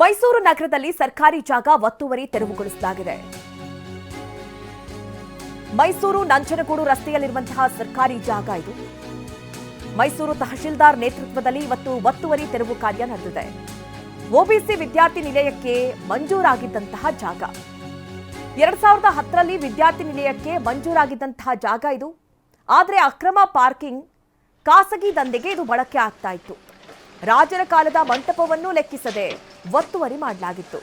ಮೈಸೂರು ನಗರದಲ್ಲಿ ಸರ್ಕಾರಿ ಜಾಗ ಒತ್ತುವರಿ ತೆರವುಗೊಳಿಸಲಾಗಿದೆ. ಮೈಸೂರು ನಂಜನಗೂಡು ರಸ್ತೆಯಲ್ಲಿರುವಂತಹ ಸರ್ಕಾರಿ ಜಾಗ ಇದು. ಮೈಸೂರು ತಹಶೀಲ್ದಾರ್ ನೇತೃತ್ವದಲ್ಲಿ ಇವತ್ತು ಒತ್ತುವರಿ ತೆರವು ಕಾರ್ಯ ನಡೆದಿದೆ. ಒಬಿಸಿ ವಿದ್ಯಾರ್ಥಿ ನಿಲಯಕ್ಕೆ ಮಂಜೂರಾಗಿದ್ದಂತಹ ಜಾಗ. ಎರಡ್ ಸಾವಿರದ ಹತ್ತರಲ್ಲಿ ವಿದ್ಯಾರ್ಥಿ ನಿಲಯಕ್ಕೆ ಮಂಜೂರಾಗಿದ್ದಂತಹ ಜಾಗ ಇದು. ಆದರೆ ಅಕ್ರಮ ಪಾರ್ಕಿಂಗ್, ಖಾಸಗಿ ದಂಧೆಗೆ ಇದು ಬಳಕೆ ಆಗ್ತಾ ಇತ್ತು. ರಾಜರ ಕಾಲದ ಮಂಟಪವನ್ನು ಲೆಕ್ಕಿಸದೆ ಒತ್ತುವರಿ ಮಾಡಲಾಗಿತ್ತು.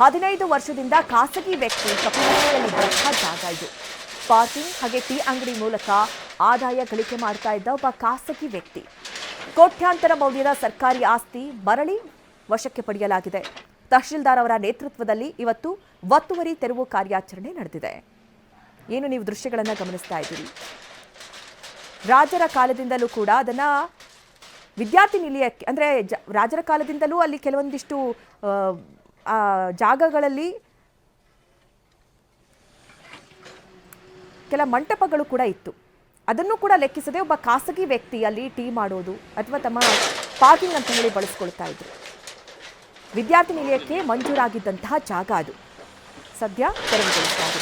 ಹದಿನೈದು ವರ್ಷದಿಂದ ಖಾಸಗಿ ವ್ಯಕ್ತಿ ಕಪಿಲತೆಯಲ್ಲಿದ್ದಂತಹ ಜಾಗ ಇದು. ಪಾರ್ಕಿಂಗ್ ಹಾಗೆ ಟೀ ಅಂಗಡಿ ಮೂಲಕ ಆದಾಯ ಗಳಿಕೆ ಮಾಡ್ತಾ ಇದ್ದ ಒಬ್ಬ ಖಾಸಗಿ ವ್ಯಕ್ತಿ. ಕೋಟ್ಯಾಂತರ ಮೌಲ್ಯದ ಸರ್ಕಾರಿ ಆಸ್ತಿ ಮರಳಿ ವಶಕ್ಕೆ ಪಡೆಯಲಾಗಿದೆ. ತಹಶೀಲ್ದಾರ್ ಅವರ ನೇತೃತ್ವದಲ್ಲಿ ಇವತ್ತು ಒತ್ತುವರಿ ತೆರವು ಕಾರ್ಯಾಚರಣೆ ನಡೆದಿದೆ. ಏನು ನೀವು ದೃಶ್ಯಗಳನ್ನು ಗಮನಿಸ್ತಾ ಇದ್ದೀರಿ? ರಾಜರ ಕಾಲದಿಂದಲೂ ಕೂಡ ಅದನ್ನ ವಿದ್ಯಾರ್ಥಿ ನಿಲಯಕ್ಕೆ ಅಂದರೆ ಜ ರಾಜರ ಕಾಲದಿಂದಲೂ ಅಲ್ಲಿ ಕೆಲವೊಂದಿಷ್ಟು ಜಾಗಗಳಲ್ಲಿ ಕೆಲ ಮಂಟಪಗಳು ಕೂಡ ಇತ್ತು. ಅದನ್ನು ಕೂಡ ಲೆಕ್ಕಿಸದೆ ಒಬ್ಬ ಖಾಸಗಿ ವ್ಯಕ್ತಿ ಅಲ್ಲಿ ಟೀ ಮಾಡೋದು ಅಥವಾ ತಮ್ಮ ಪಾರ್ಕಿಂಗ್ ಅಂತ ಹೇಳಿ ಬಳಸ್ಕೊಳ್ತಾ ಇದ್ರು. ವಿದ್ಯಾರ್ಥಿ ನಿಲಯಕ್ಕೆ ಮಂಜೂರಾಗಿದ್ದಂತಹ ಜಾಗ ಅದು. ಸದ್ಯ ತೆರವುಗೊಳಿಸಲಾಗಿದೆ